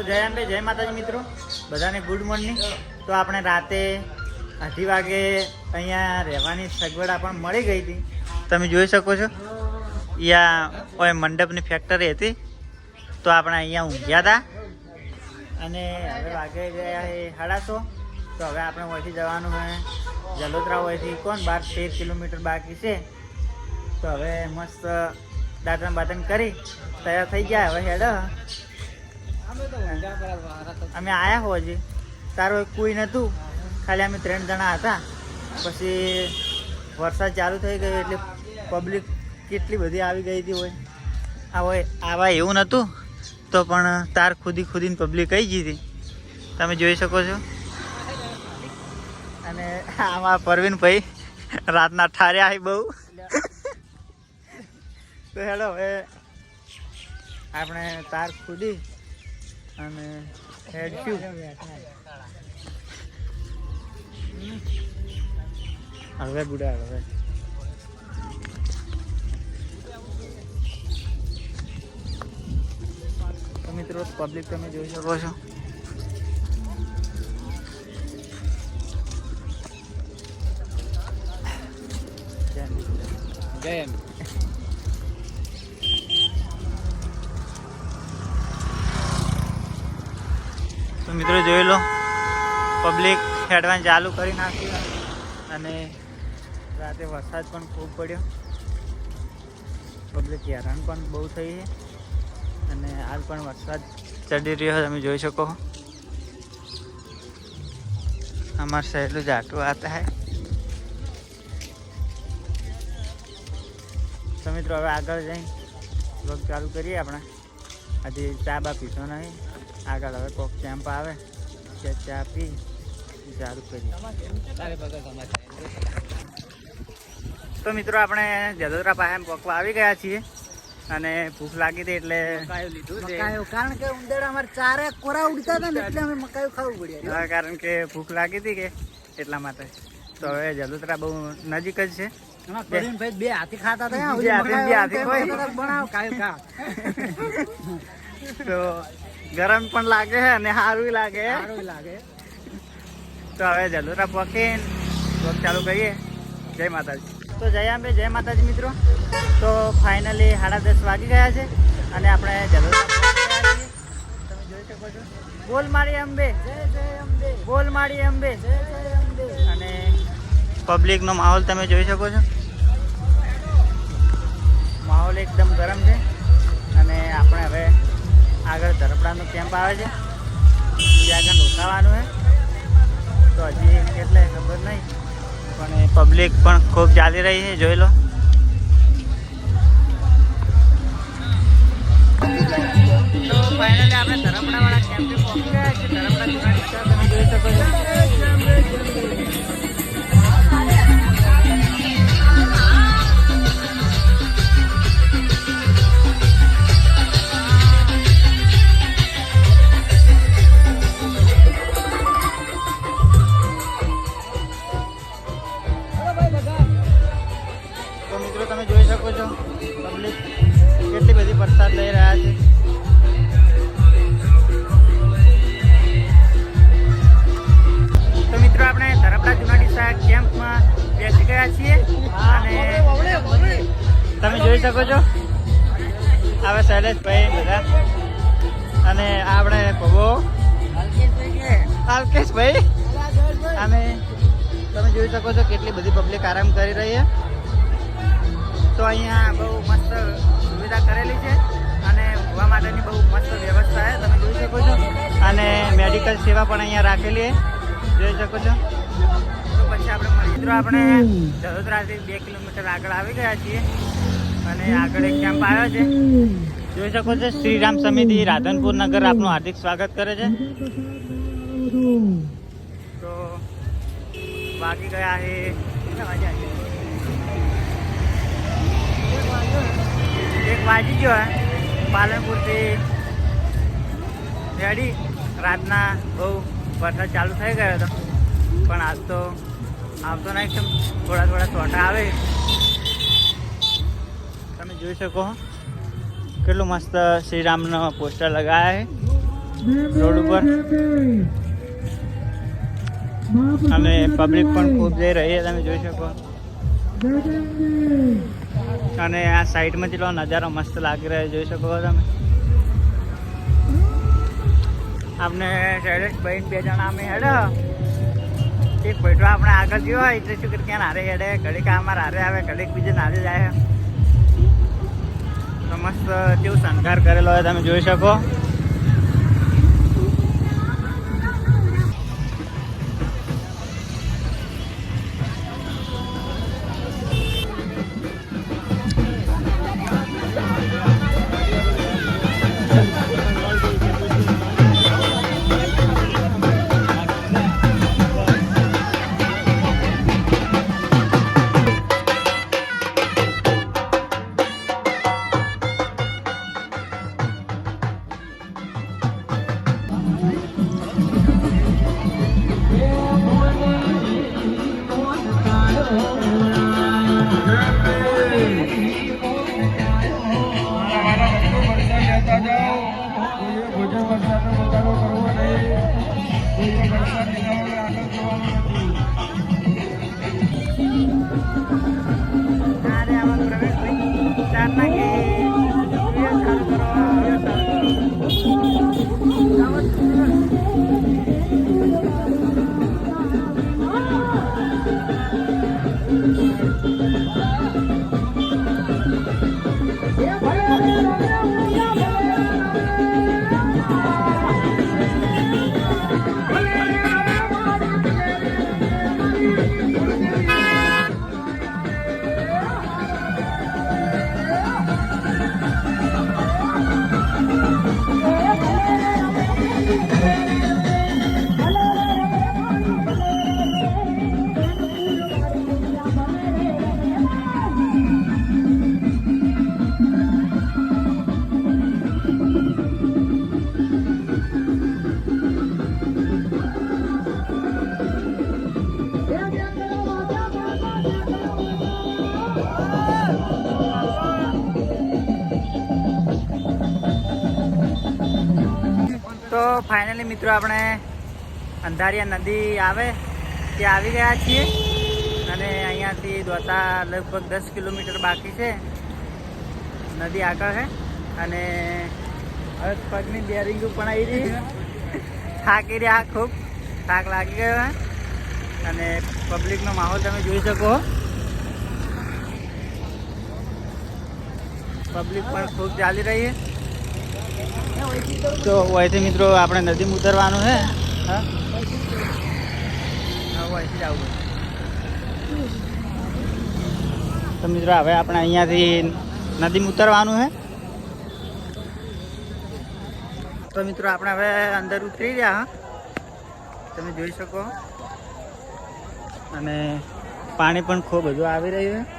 તો જય અંબે, જય માતાજી મિત્રો. બધાને ગુડ મોર્નિંગ તો આપણે રાતે અઢી વાગે અહીંયા રહેવાની સગવડ આપણને મળી ગઈ હતી. તમે જોઈ શકો છો. યા કોઈ મંડપની ફેક્ટરી હતી. તો આપણે અહીંયા ઊંઘ્યા હતા અને હવે વાગે ગયા એ હડાસો. તો હવે આપણે અહીંથી જવાનું છે. જલોત્રા હોયથી કોણ? બાર તેર કિલોમીટર બાકી છે. તો હવે મસ્ત દાતન બાતણ કરી. તૈયાર થઈ ગયા. હવે હેડ અમે આયા હો હજી. તારો કોઈ નહોતું ખાલી અમે ત્રણ જણા હતા. પછી વરસાદ ચાલુ થઈ ગયો એટલે પબ્લિક કેટલી બધી આવી ગઈ હતી હોય. આ હોય આવા એવું નહોતું તો પણ તાર ખુદી ખુદીને પબ્લિક આવી ગઈ હતી. તમે જોઈ શકો છો. અને આમાં પરવીન ભાઈ રાતના ઠાર્યા આવી બહુ. તો હેડો હવે આપણે તાર ખુદી અને હેડશું હવે બુડા હવે તો મિત્રો પબ્લિક તમે જોઈ શકો છો જય તો મિત્રો જોઈ લો પબ્લિક હેડવાન ચાલુ કરી નાખ્યું અને રાતે વરસાદ પણ ખૂબ પડ્યો. પબ્લિક હેરાન પણ બહુ થઈ છે અને હાલ પણ વરસાદ ચડી રહ્યો તમે જોઈ શકો અમાર શહેરનું જાટું આતા હે. તો મિત્રો હવે આગળ જઈ બ્લોગ ચાલુ કરીએ આપણે. આજે ચા બા પીતો નહીં. આગળ હવે કોક કેમ્પ આવે કે ચા પી ચાલુ અમારે તો મિત્રો આપણે જદોદરા પાસે પકવા આવી ગયા છીએ અને ભૂખ લાગી હતી એટલે મકાયું કારણ કે ઉંદેડા અમારે ચારે કોરા ઉડતા હતા ને એટલે અમે મકાયું ખાવું પડ્યું હા, કારણ કે ભૂખ લાગી હતી કે એટલા માટે. તો હવે જદોદરા બહુ નજીક જ છે. બે હાથી ખાતા હતા બે હાથી, બે હાથી કોઈ. બનાવ કાયો ખા. તો ગરમ પણ લાગે છે અને સારું લાગે. સારું લાગે. તો હવે જલોરા પોકીન બ્લોગ ચાલુ કરીએ. જય માતાજી. તો જય અંબે જય માતાજી મિત્રો. તો ફાઇનલી સાડા દસ વાગી ગયા છે અને આપણે જલોરા તમે જોઈ શકો છો. બોલ મારી અંબે જય જય અંબે બોલ મારી અંબે જય જય અંબે અને પબ્લિકનો માહોલ તમે જોઈ શકો છો. માહોલ એકદમ ગરમ છે. અને આપણે હવે આગળ ધરપડાનો કેમ્પ આવે છે. ત્યાં આગળ રોકાવાનું છે. તો હજી કેટલે ખબર નહીં. પણ એ પબ્લિક પણ ખૂબ ચાલી રહી છે, જોઈ લો. આપણે ધરમડાવાળા કેમ્પે પહોંચી ગયા છે તમે જોઈ શકો છો. તો મિત્રો તમે જોઈ શકો છો, પબ્લિક કેટલી બધી પ્રસાદ લઈ રહ્યા છે. તો મિત્રો આપણે ધરપડા શાહ કેમ્પમાં બેસી ગયા છીએ અને તમે જોઈ શકો છો, આવે શૈલેષભાઈ બધા. અને આપણે ભગો અલ્કેશભાઈ. અને તમે જોઈ શકો છો કેટલી બધી પબ્લિક આરામ કરી રહી છે. તો અહીંયા બહુ મસ્ત સુવિધા કરેલી છે અને ઊંઘવા માટેની બહુ મસ્ત વ્યવસ્થા છે, તમે જોઈ શકો છો. અને મેડિકલ સેવા પણ અહીંયા રાખેલી છે. જોઈ શકો છો. તો પછી આપણે મિત્રો, આપણે જડોદરાથી બે કિલોમીટર આગળ આવી ગયા છીએ અને આગળ એક કેમ્પ આવ્યો છે. જોઈ શકો છો, શ્રીરામ સમિતિ રાધનપુર નગર આપનું હાર્દિક સ્વાગત કરે છે. તો બાકી ગયા છે એક વાગી ગયો પાલનપુરથી રેડી. રાતના બહુ વરસાદ ચાલુ થઈ ગયો હતો. પણ આજ તો આવતો નહીં એકદમ થોડા થોડા છોટા આવે. તમે જોઈ શકો કેટલું મસ્ત શ્રીરામનો પોસ્ટર લગાવ્યા છે. રોડ ઉપર. અને પબ્લિક પણ ખૂબ જઈ રહી છે, તમે જોઈ શકો. અને આ સાઈડમાં જેટલો નજારો મસ્ત લાગી રહ્યો જોઈ શકો તમે. આપણે શૈલેષભાઈ બે જણા અમે હેડો. એક ભેટો આપણે આગળ ગયો હોય, એટલે શું કે ક્યાં હારે હેડે? ઘડીક અમારે હારે આવે, ઘડીક બીજે નારે જાય. તો મસ્ત કેવું શણગાર કરેલો હોય તમે જોઈ શકો. ફાઇનલી મિત્રો આપણે અંધારિયા નદી આવે, ત્યાં આવી ગયા છીએ. અને અહીંયાથી દોતા લગભગ દસ કિલોમીટર બાકી છે. નદી આગળ છે અને હવે પગની બેરિંગ પણ આવી રહી થાકી રહ્યા ખૂબ. થાક લાગી ગયો હે. અને પબ્લિકનો માહોલ તમે જોઈ શકો પબ્લિક પણ ખૂબ ચાલી રહી છે તો અહીંથી મિત્રો આપણે નદીમાં ઉતરવાનું છે. હા? અહીંથી જ તો મિત્રો હવે આપણે અહીંયાથી નદીમાં ઉતરવાનું છે. તો મિત્રો આપણે હવે અંદર ઉતરી રહ્યા તમે જોઈ શકો. અને પાણી પણ ખૂબ બધું આવી રહ્યું છે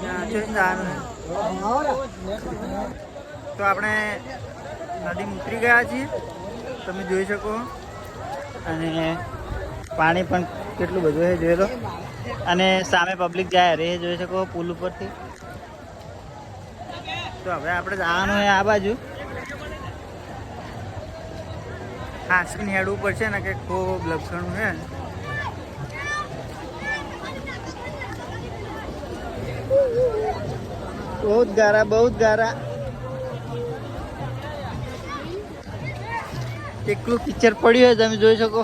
ત્યાં જોઈને જવાનું છે. તો આપણે નદીમાં ઉતરી ગયા છીએ. તમે જોઈ શકો. અને પાણી પણ કેટલું બધું છે, જોઈ લો. અને સામે પબ્લિક જાય રે જોઈ શકો, પુલ ઉપરથી. તો હવે આપણે જવાનું છે આ બાજુ. હાંસકીને હેડવું પડશે ને, કે ખૂબ લક્ષણું છે. બહુ જ ગારા, બહુ જ ગારા. કેટલું પિક્ચર પડ્યું હોય તમે જોઈ શકો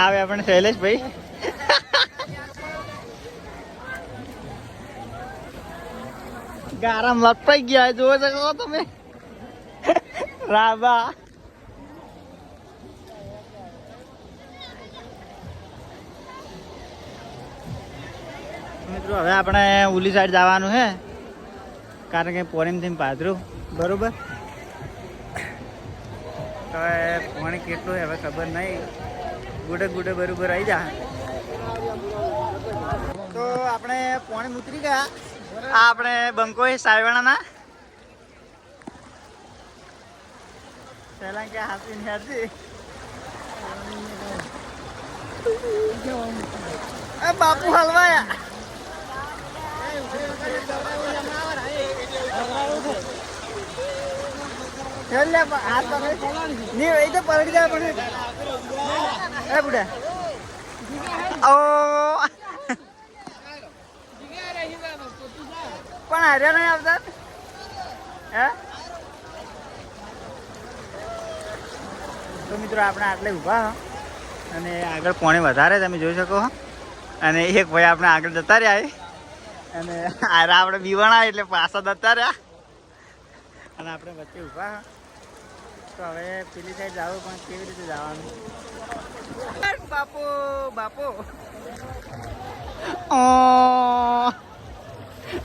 આવે આપણે શૈલેષભાઈ. ગારામ લપટાઈ ગયા જોઈ શકો તમે. રાબા. મિત્રો, હવે આપણે ઉલી સાઈડ જવાનું છે કારણ કે પોણીમ થઈને પાથરું, બરોબર? તો પોણી કેટલું હવે ખબર નહીં. ગુડે ગુડે બરોબર આવી જા. તો આપણે પોણી ઉતરી ગયા. આ આપણે બંકો સાયવાણાના. પહેલાં કે હાથી ને હાથી? બાપુ હલવાયા. ચાલ હાથ પકડ. એ તો પલટી જાય પણ એ બુડા નહીં આવતા હે તો મિત્રો આપણે આટલે ઊભા. અને આગળ પોણે વધારે તમે જોઈ શકો અને એક ભાઈ આપણે આગળ જતા રહ્યા. અને આરા આપણે બીવાણા એટલે પાછા જતા રહ્યા અને આપણે વચ્ચે ઊભા. તો હવે પેલી સાઈડ જવું પણ કેવી રીતે જવાનું? બાપો બાપો.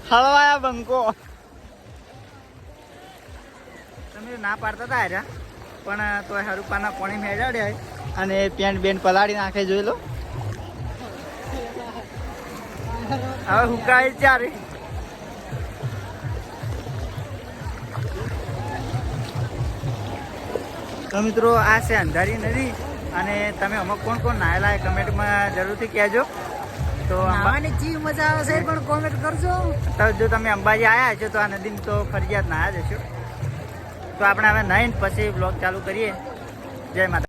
હળવાયા બંકો. તમે ના પાડતા હતા હાર્યા પણ તો હરુપાના પાના પાણી મેળાડ્યા અને પેન્ટ બેન પલાળી નાખે જોઈ લો. હવે હુકાય ચારે તો મિત્રો આ છે અંધારી નદી અને તમે અમુક કોણ કોણ નાયેલા એ કમેન્ટમાં જરૂરથી કહેજો. તો નાવાની ચી મજા આવશે પણ કોમેન્ટ કરજો. તો જો તમે અંબાજી આવ્યા છો તો આ નદીમાં તો ફરજિયાત નાયા જશો તો આપણે હવે નહીં પછી બ્લોગ ચાલુ કરીએ. જય માતા